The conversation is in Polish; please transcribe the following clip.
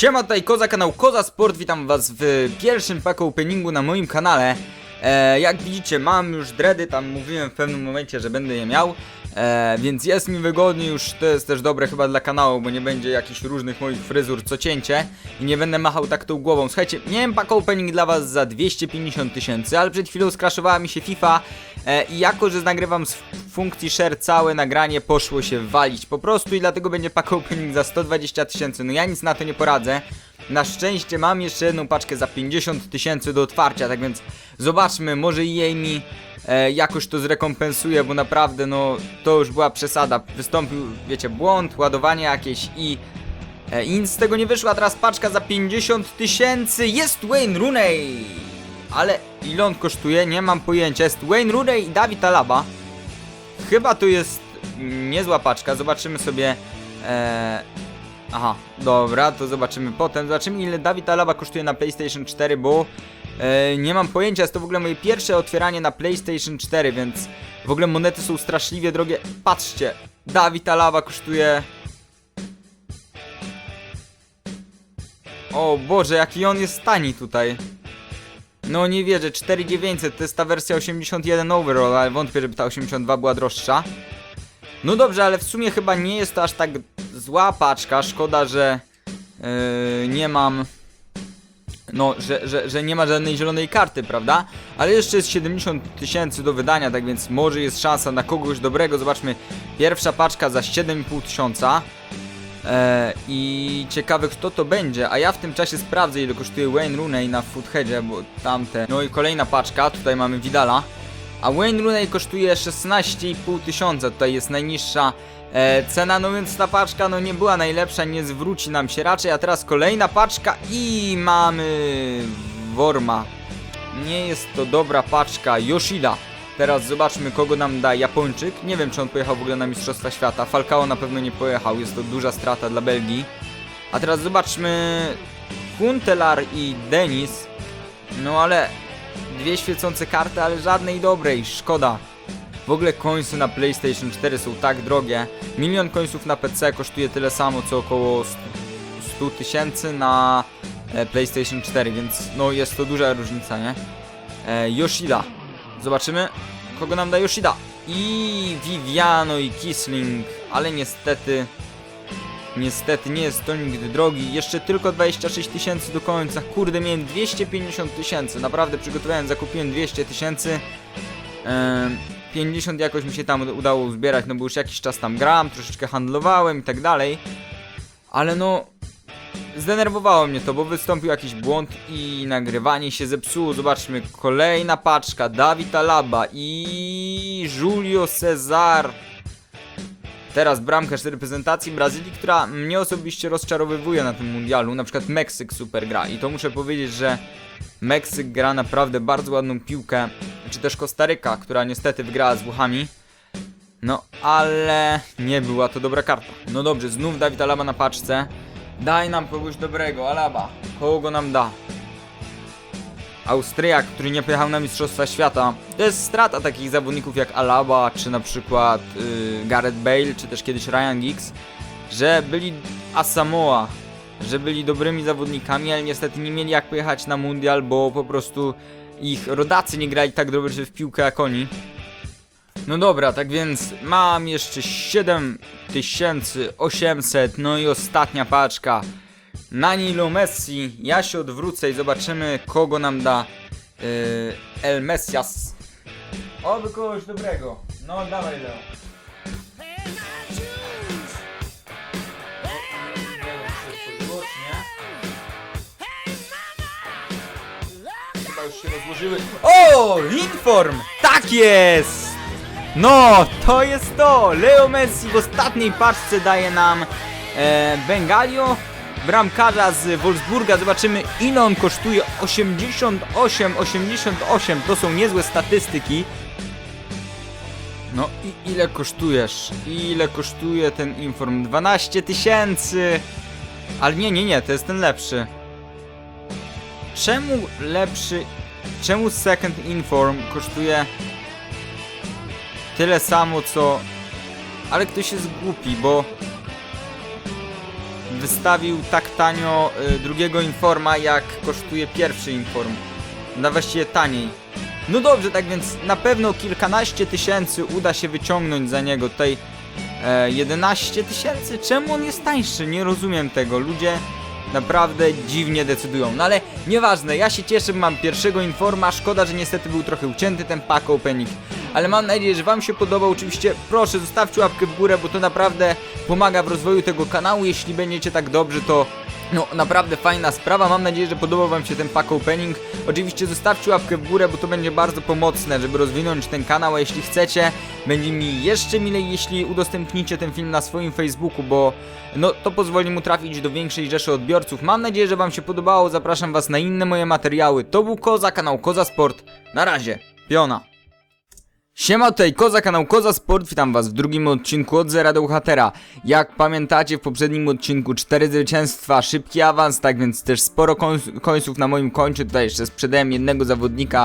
Siema, tutaj Koza, kanał Koza Sport, witam was w pierwszym pack openingu na moim kanale. E, Jak widzicie mam już dready, tam mówiłem w pewnym momencie, że będę je miał. E, Więc jest mi wygodnie, już to jest też dobre chyba dla kanału, bo nie będzie jakichś różnych moich fryzur co cięcie I nie będę machał tak tą głową. Słuchajcie, miałem pack opening dla was za 250 tysięcy, ale przed chwilą skraszowała mi się FIFA I jako, że nagrywam z funkcji share całe nagranie poszło się walić po prostu i dlatego będzie pack opening za 120 tysięcy. No ja nic na to nie poradzę. Na szczęście mam jeszcze jedną paczkę za 50 tysięcy do otwarcia, tak więc zobaczmy, może jej mi e, jakoś to zrekompensuje, bo naprawdę no to już była przesada. Wystąpił, wiecie, błąd, ładowanie jakieś i e, nic z tego nie wyszło, a teraz paczka za 50 tysięcy. Jest Wayne Rooney! Ale ile on kosztuje? Nie mam pojęcia. Jest Wayne Rooney i Dawid Alaba. Chyba tu jest niezła paczka. Zobaczymy sobie. E... Aha, dobra, to zobaczymy potem. Zobaczymy ile Dawid Alaba kosztuje na PlayStation 4, bo e, nie mam pojęcia. Jest to w ogóle moje pierwsze otwieranie na PlayStation 4, więc w ogóle monety są straszliwie drogie. Patrzcie, Dawid Alaba kosztuje. O Boże, jaki on jest tani tutaj. No nie wierzę, 4900 to jest ta wersja 81 overall, ale wątpię, żeby ta 82 była droższa. No dobrze, ale w sumie chyba nie jest to aż tak zła paczka. Szkoda, że yy, nie mam. No, że, że, że nie ma żadnej zielonej karty, prawda? Ale jeszcze jest 70 tysięcy do wydania, tak więc może jest szansa na kogoś dobrego. Zobaczmy, pierwsza paczka za 7,5 tysiąca. E, I ciekawe kto to będzie, a ja w tym czasie sprawdzę ile kosztuje Wayne Rooney na Footheadzie, bo tamte... No i kolejna paczka, tutaj mamy Vidala. A Wayne Rooney kosztuje 16,5 tysiąca, tutaj jest najniższa e, cena, no więc ta paczka no nie była najlepsza, nie zwróci nam się raczej, a teraz kolejna paczka i mamy Worma. Nie jest to dobra paczka, Yoshida. Teraz zobaczmy kogo nam da Japończyk. Nie wiem czy on pojechał w ogóle na Mistrzostwa Świata. Falcao na pewno nie pojechał, jest to duża strata dla Belgii. A teraz zobaczmy Kuntelar i Denis. No ale dwie świecące karty, ale żadnej dobrej, szkoda. W ogóle końce na PlayStation 4 są tak drogie. Milion końców na PC kosztuje tyle samo co około 100 tysięcy na e, PlayStation 4, więc no jest to duża różnica, nie? E, Yoshida. Zobaczymy, kogo nam da Yoshida. I Viviano i Kisling, ale niestety, niestety nie jest to nigdy drogi. Jeszcze tylko 26 tysięcy do końca. Kurde, miałem 250 tysięcy. Naprawdę przygotowałem, zakupiłem 200 tysięcy. Em, 50 jakoś mi się tam udało uzbierać, no bo już jakiś czas tam gram, troszeczkę handlowałem i tak dalej. Ale no, Zdenerwowało mnie to, bo wystąpił jakiś błąd i nagrywanie się zepsuło. Zobaczmy, kolejna paczka. Dawid Alaba i Julio Cesar. Teraz bramkarz reprezentacji Brazylii, która mnie osobiście rozczarowywuje na tym mundialu. Na przykład Meksyk super gra i to muszę powiedzieć, że Meksyk gra naprawdę bardzo ładną piłkę. Czy też Kostaryka, która niestety wygrała z Włochami. No, ale nie była to dobra karta. No dobrze, znów Dawid Alaba na paczce. Daj nam kogoś dobrego, Alaba. Kogo nam da? Austriak, który nie pojechał na Mistrzostwa Świata. To jest strata takich zawodników jak Alaba, czy na przykład yy, Gareth Bale, czy też kiedyś Ryan Giggs, że byli Asamoah, że byli dobrymi zawodnikami, ale niestety nie mieli jak pojechać na mundial, bo po prostu ich rodacy nie grali tak dobrze w piłkę jak oni. No dobra, tak więc mam jeszcze 7800, no i ostatnia paczka. Nanilo Messi, ja się odwrócę i zobaczymy kogo nam da yy, El Messias. Oby kogoś dobrego. No dawaj Leo. Chyba już się rozłożyły. O! Inform! Tak jest! No, to jest to! Leo Messi w ostatniej paczce daje nam e, Bengalio, bramkarza z Wolfsburga. Zobaczymy ile on kosztuje. 88, 88, to są niezłe statystyki. No i ile kosztujesz? Ile kosztuje ten Inform? 12 tysięcy! Ale nie, nie, nie, to jest ten lepszy. Czemu lepszy... Czemu Second Inform kosztuje tyle samo co... Ale ktoś jest głupi, bo... wystawił tak tanio y, drugiego Informa, jak kosztuje pierwszy Inform. Na właściwie taniej. No dobrze, tak więc na pewno kilkanaście tysięcy uda się wyciągnąć za niego. Tutaj e, 11 tysięcy? Czemu on jest tańszy? Nie rozumiem tego. Ludzie naprawdę dziwnie decydują. No ale nieważne, ja się cieszę, mam pierwszego Informa. Szkoda, że niestety był trochę ucięty ten pack opening. Ale mam nadzieję, że Wam się podobał. Oczywiście proszę zostawcie łapkę w górę, bo to naprawdę pomaga w rozwoju tego kanału. Jeśli będziecie tak dobrzy, to no naprawdę fajna sprawa. Mam nadzieję, że podobał Wam się ten pack opening. Oczywiście zostawcie łapkę w górę, bo to będzie bardzo pomocne, żeby rozwinąć ten kanał. A jeśli chcecie, będzie mi jeszcze milej, jeśli udostępnicie ten film na swoim Facebooku, bo no to pozwoli mu trafić do większej rzeszy odbiorców. Mam nadzieję, że Wam się podobało. Zapraszam Was na inne moje materiały. To był Koza, kanał Koza Sport. Na razie, piona. Siema, tutaj Koza, kanał Koza Sport, witam was w drugim odcinku od Zera do Uhatera. Jak pamiętacie, w poprzednim odcinku 4 zwycięstwa, szybki awans, tak więc też sporo końc- końców na moim koncie, tutaj jeszcze sprzedałem jednego zawodnika